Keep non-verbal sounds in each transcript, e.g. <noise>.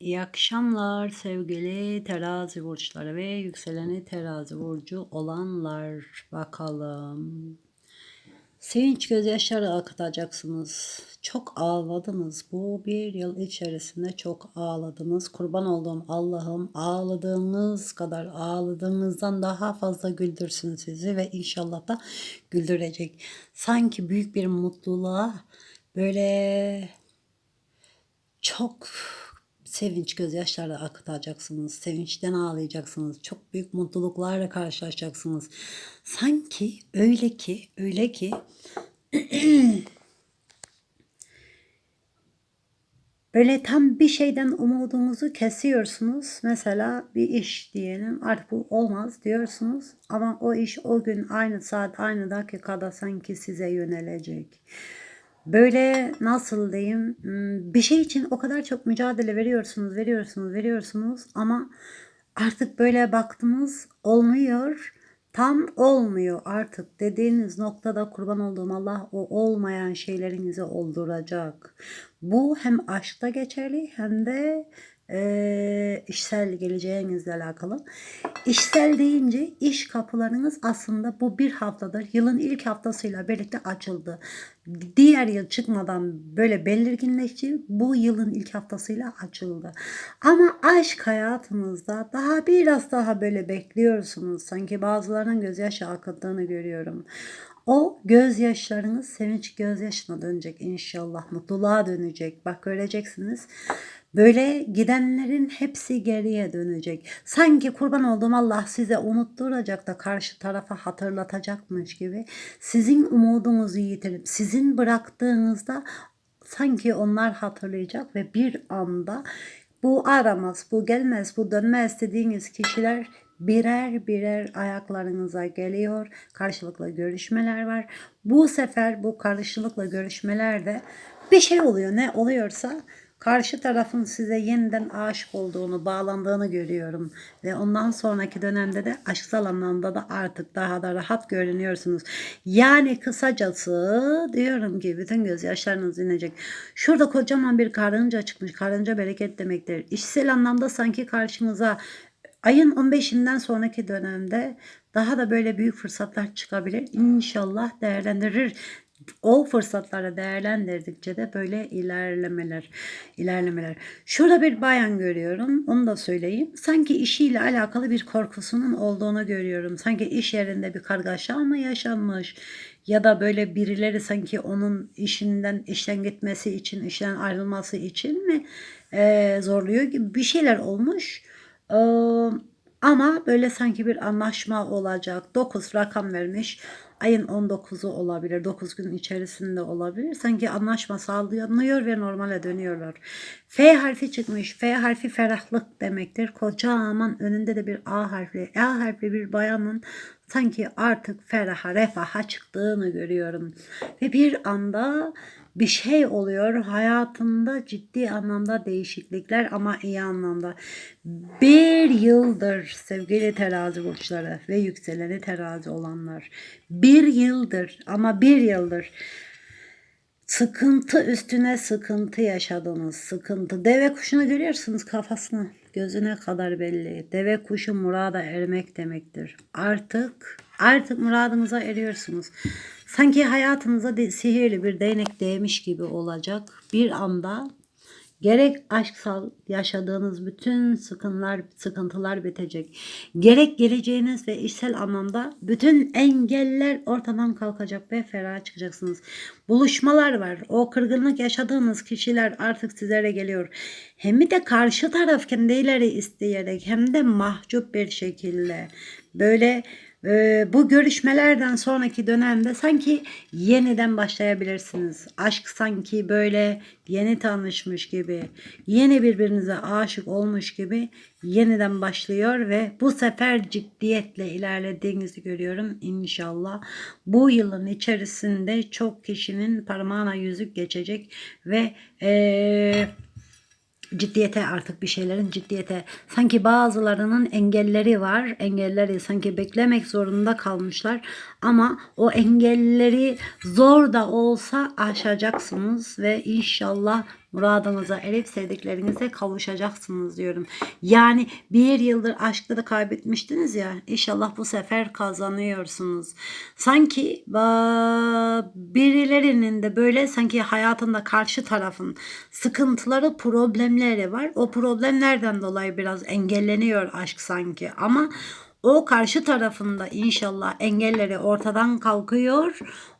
İyi akşamlar sevgili terazi burçları ve yükseleni terazi burcu olanlar bakalım. Sevinç gözyaşları akıtacaksınız. Çok ağladınız. Bu bir yıl içerisinde çok ağladınız. Kurban olduğum Allah'ım ağladığınız kadar ağladığınızdan daha fazla güldürsün sizi ve inşallah da güldürecek. Sanki büyük bir mutluluğa böyle çok sevinç gözyaşları akıtacaksınız. Sevinçten ağlayacaksınız. Çok büyük mutluluklarla karşılaşacaksınız. Sanki öyle ki, öyle ki <clears throat> Böyle tam bir şeyden umudunuzu kesiyorsunuz. Mesela bir iş diyelim artık bu olmaz diyorsunuz. Ama o iş o gün aynı saat aynı dakikada sanki size yönelecek. Böyle nasıl diyeyim hmm, bir şey için o kadar çok mücadele veriyorsunuz, veriyorsunuz, veriyorsunuz ama artık böyle baktınız olmuyor. Tam olmuyor artık dediğiniz noktada kurban olduğum Allah o olmayan şeylerinizi olduracak. Bu hem aşkta geçerli hem de e, işsel geleceğinizle alakalı. İşsel deyince iş kapılarınız aslında bu bir haftadır yılın ilk haftasıyla birlikte açıldı. Diğer yıl çıkmadan böyle belirginleşti. Bu yılın ilk haftasıyla açıldı. Ama aşk hayatınızda daha biraz daha böyle bekliyorsunuz. Sanki bazılarının gözyaşı akıttığını görüyorum. O gözyaşlarınız sevinç gözyaşına dönecek inşallah. Mutluluğa dönecek. Bak göreceksiniz. Böyle gidenlerin hepsi geriye dönecek. Sanki kurban olduğum Allah size unutturacak da karşı tarafa hatırlatacakmış gibi. Sizin umudunuzu yitirip sizin bıraktığınızda sanki onlar hatırlayacak ve bir anda bu aramaz, bu gelmez, bu dönmez dediğiniz kişiler birer birer ayaklarınıza geliyor. Karşılıklı görüşmeler var. Bu sefer bu karşılıklı görüşmelerde bir şey oluyor. Ne oluyorsa karşı tarafın size yeniden aşık olduğunu, bağlandığını görüyorum. Ve ondan sonraki dönemde de aşksal anlamda da artık daha da rahat görünüyorsunuz. Yani kısacası diyorum ki bütün gözyaşlarınız inecek. Şurada kocaman bir karınca çıkmış. Karınca bereket demektir. İşsel anlamda sanki karşınıza ayın 15'inden sonraki dönemde daha da böyle büyük fırsatlar çıkabilir. İnşallah değerlendirir o fırsatları değerlendirdikçe de böyle ilerlemeler ilerlemeler. Şurada bir bayan görüyorum. Onu da söyleyeyim. Sanki işiyle alakalı bir korkusunun olduğunu görüyorum. Sanki iş yerinde bir kargaşa mı yaşanmış ya da böyle birileri sanki onun işinden işten gitmesi için, işten ayrılması için mi e, zorluyor gibi bir şeyler olmuş. E, ama böyle sanki bir anlaşma olacak. 9 rakam vermiş ayın 19'u olabilir, 9 gün içerisinde olabilir. Sanki anlaşma sağlanıyor ve normale dönüyorlar. F harfi çıkmış. F harfi ferahlık demektir. Kocaman önünde de bir A harfi. A harfi bir bayanın sanki artık feraha, refaha çıktığını görüyorum. Ve bir anda bir şey oluyor. Hayatında ciddi anlamda değişiklikler ama iyi anlamda. Bir yıldır sevgili terazi burçları ve yükseleni terazi olanlar. Bir yıldır ama bir yıldır sıkıntı üstüne sıkıntı yaşadınız. Sıkıntı. Deve kuşunu görüyorsunuz kafasını. Gözüne kadar belli. Deve kuşu murada ermek demektir. Artık artık muradınıza eriyorsunuz. Sanki hayatınıza de, sihirli bir değnek değmiş gibi olacak. Bir anda gerek aşksal yaşadığınız bütün sıkıntılar, sıkıntılar bitecek. Gerek geleceğiniz ve işsel anlamda bütün engeller ortadan kalkacak ve ferah çıkacaksınız. Buluşmalar var. O kırgınlık yaşadığınız kişiler artık sizlere geliyor. Hem de karşı taraf kendileri isteyerek hem de mahcup bir şekilde böyle ee, bu görüşmelerden sonraki dönemde sanki yeniden başlayabilirsiniz. Aşk sanki böyle yeni tanışmış gibi, yeni birbirinize aşık olmuş gibi yeniden başlıyor ve bu sefer ciddiyetle ilerlediğinizi görüyorum inşallah. Bu yılın içerisinde çok kişinin parmağına yüzük geçecek ve eee ciddiyete artık bir şeylerin ciddiyete. Sanki bazılarının engelleri var engelleri sanki beklemek zorunda kalmışlar. Ama o engelleri zor da olsa aşacaksınız ve inşallah muradınıza erip sevdiklerinize kavuşacaksınız diyorum. Yani bir yıldır aşkları kaybetmiştiniz ya inşallah bu sefer kazanıyorsunuz. Sanki birilerinin de böyle sanki hayatında karşı tarafın sıkıntıları problemleri var. O problemlerden dolayı biraz engelleniyor aşk sanki ama o karşı tarafında inşallah engelleri ortadan kalkıyor.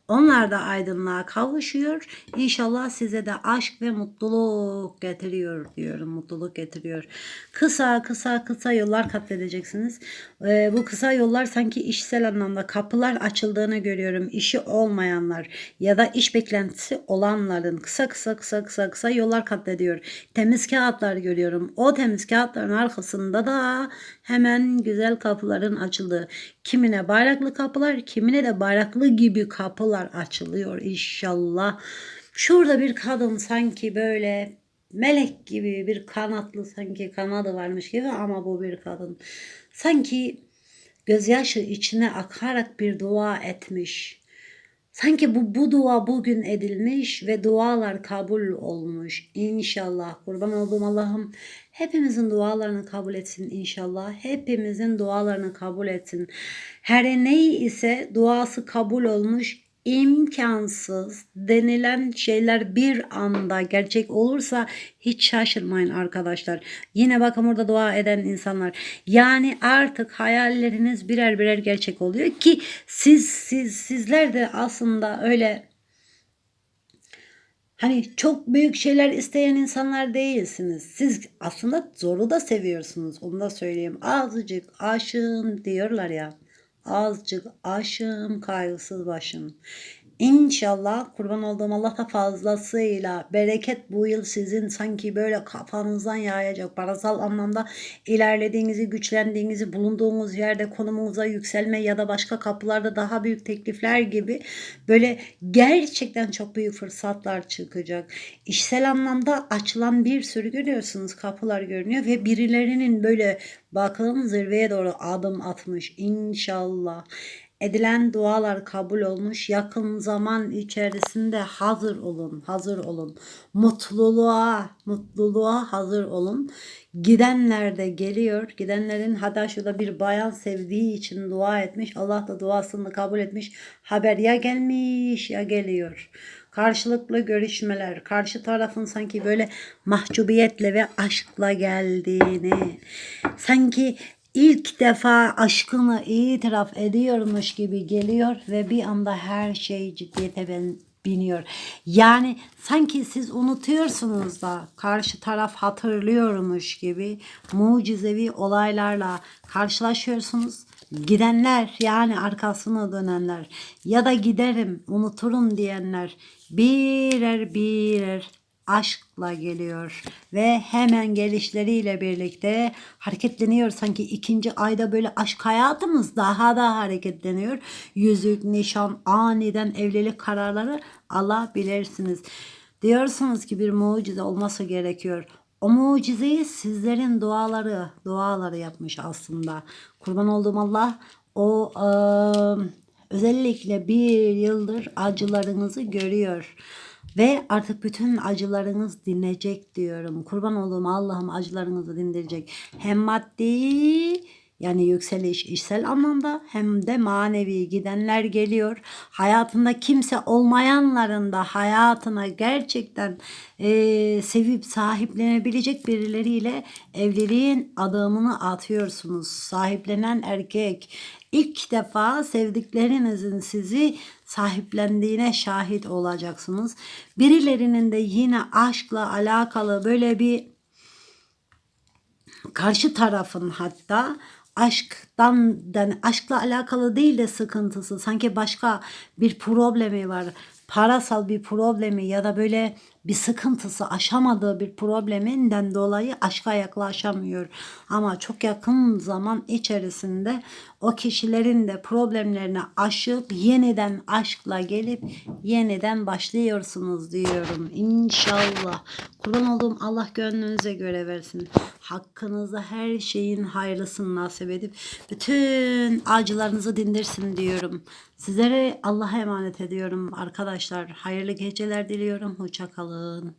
Onlar da aydınlığa kavuşuyor. İnşallah size de aşk ve mutluluk getiriyor diyorum. Mutluluk getiriyor. Kısa kısa kısa yollar kat edeceksiniz. Ee, bu kısa yollar sanki işsel anlamda kapılar açıldığını görüyorum. İşi olmayanlar ya da iş beklentisi olanların kısa kısa kısa kısa kısa yollar kat ediyor. Temiz kağıtlar görüyorum. O temiz kağıtların arkasında da hemen güzel kapıların açıldığı. Kimine bayraklı kapılar, kimine de bayraklı gibi kapılar açılıyor inşallah. Şurada bir kadın sanki böyle melek gibi bir kanatlı sanki kanadı varmış gibi ama bu bir kadın. Sanki gözyaşı içine akarak bir dua etmiş. Sanki bu, bu dua bugün edilmiş ve dualar kabul olmuş. İnşallah kurban olduğum Allah'ım hepimizin dualarını kabul etsin inşallah. Hepimizin dualarını kabul etsin. Her ne ise duası kabul olmuş imkansız denilen şeyler bir anda gerçek olursa hiç şaşırmayın arkadaşlar. Yine bakın burada dua eden insanlar. Yani artık hayalleriniz birer birer gerçek oluyor ki siz siz sizler de aslında öyle Hani çok büyük şeyler isteyen insanlar değilsiniz. Siz aslında zoru da seviyorsunuz. Onu da söyleyeyim. Azıcık aşığım diyorlar ya. Azıcık aşığım kaygısız başım. İnşallah kurban olduğum Allah da fazlasıyla bereket bu yıl sizin sanki böyle kafanızdan yağacak. Parasal anlamda ilerlediğinizi, güçlendiğinizi, bulunduğunuz yerde konumunuza yükselme ya da başka kapılarda daha büyük teklifler gibi böyle gerçekten çok büyük fırsatlar çıkacak. İşsel anlamda açılan bir sürü görüyorsunuz kapılar görünüyor ve birilerinin böyle bakın zirveye doğru adım atmış. İnşallah edilen dualar kabul olmuş. Yakın zaman içerisinde hazır olun, hazır olun. Mutluluğa, mutluluğa hazır olun. Gidenler de geliyor. Gidenlerin hatta şurada bir bayan sevdiği için dua etmiş. Allah da duasını kabul etmiş. Haber ya gelmiş ya geliyor. Karşılıklı görüşmeler, karşı tarafın sanki böyle mahcubiyetle ve aşkla geldiğini, sanki ilk defa aşkını itiraf ediyormuş gibi geliyor ve bir anda her şey ciddiyete biniyor. Yani sanki siz unutuyorsunuz da karşı taraf hatırlıyormuş gibi mucizevi olaylarla karşılaşıyorsunuz. Gidenler yani arkasına dönenler ya da giderim unuturum diyenler birer birer aşkla geliyor ve hemen gelişleriyle birlikte hareketleniyor. Sanki ikinci ayda böyle aşk hayatımız daha da hareketleniyor. Yüzük, nişan, aniden evlilik kararları alabilirsiniz. Diyorsunuz ki bir mucize olması gerekiyor. O mucizeyi sizlerin duaları, duaları yapmış aslında. Kurban olduğum Allah o e, özellikle bir yıldır acılarınızı görüyor. Ve artık bütün acılarınız dinecek diyorum. Kurban olduğum Allah'ım acılarınızı dindirecek. Hem maddi yani yükseliş işsel anlamda hem de manevi gidenler geliyor. Hayatında kimse olmayanların da hayatına gerçekten e, sevip sahiplenebilecek birileriyle evliliğin adımını atıyorsunuz. Sahiplenen erkek ilk defa sevdiklerinizin sizi sahiplendiğine şahit olacaksınız. Birilerinin de yine aşkla alakalı böyle bir karşı tarafın hatta aşktan yani aşkla alakalı değil de sıkıntısı sanki başka bir problemi var parasal bir problemi ya da böyle bir sıkıntısı aşamadığı bir probleminden dolayı aşka yaklaşamıyor. Ama çok yakın zaman içerisinde o kişilerin de problemlerini aşıp yeniden aşkla gelip yeniden başlıyorsunuz diyorum. İnşallah. Kurban olduğum Allah gönlünüze göre versin. Hakkınızda her şeyin hayırlısını nasip edip bütün acılarınızı dindirsin diyorum. Sizlere Allah'a emanet ediyorum arkadaşlar. Hayırlı geceler diliyorum. Hoşça kalın.